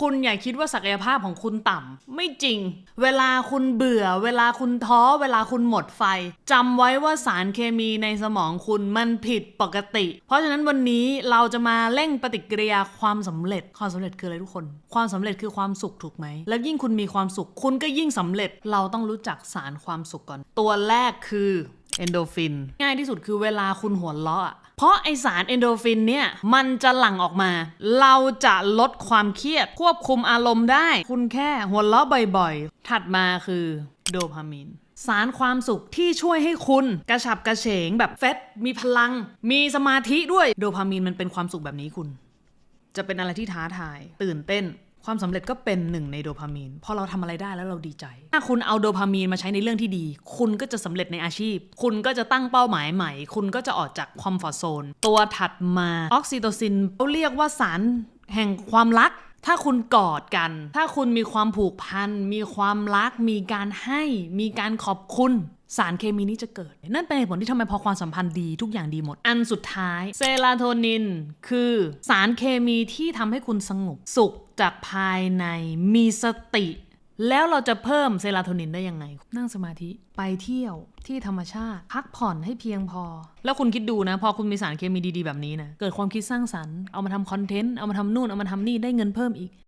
คุณอย่าคิดว่าศักยภาพของคุณต่ำไม่จริง เวลาคุณเบื่อ เวลาคุณท้อ เวลาคุณหมดไฟจำไว้ว่าสารเคมีในสมองคุณมันผิดปกติ เพราะฉะนั้นวันนี้เราจะมาเร่งปฏิกิริยาความสำเร็จ ความสำเร็จคืออะไรทุกคน ความสำเร็จคือความสุขถูกไหม แล้วยิ่งคุณมีความสุข คุณก็ยิ่งสำเร็จ เราต้องรู้จักสารความสุขก่อน ตัวแรกคือ เอนโดฟิน ง่ายที่สุดคือเวลาคุณหัวเราะเพราะไอสารเอนโดฟินเนี่ย มันจะหลั่งออกมา เราจะลดความเครียด ควบคุมอารมณ์ได้ คุณแค่หัวเราะบ่อยๆ ถัดมาคือโดพามีนสารความสุขที่ช่วยให้คุณกระฉับกระเฉงแบบเฟสมีพลัง มีสมาธิด้วยโดพามีนมันเป็นความสุขแบบนี้คุณ จะเป็นอะไรที่ท้าทาย ตื่นเต้น ความสำเร็จก็เป็นหนึ่งในโดพามีน พอเราทำอะไรได้แล้วเราดีใจ ถ้าคุณเอาโดพามีนมาใช้ในเรื่องที่ดี คุณก็จะสำเร็จในอาชีพ คุณก็จะตั้งเป้าหมายใหม่ คุณก็จะออกจากคอมฟอร์ทโซน ตัวถัดมาออกซิโตซินเขาเรียกว่าสารแห่งความรัก ถ้าคุณกอดกัน ถ้าคุณมีความผูกพัน มีความรัก มีการให้ มีการขอบคุณ สารเคมีนี้จะเกิด นั่นเป็นเหตุผลที่ทำไมพอความสัมพันธ์ดีทุกอย่างดีหมด อันสุดท้ายเซโรโทนิน คือสารเคมีที่ทำให้คุณสงบสุขจากภายใน มีสติ แล้วเราจะเพิ่มเซโรโทนินได้ยังไง นั่งสมาธิไปเที่ยวที่ธรรมชาติ พักผ่อนให้เพียงพอ แล้วคุณคิดดูนะ พอคุณมีสารเคมีดีๆแบบนี้นะ เกิดความคิดสร้างสรรค์เอามาทำคอนเทนต์ เอามาทำนู่น เอามาทำนี่ได้เงินเพิ่มอีก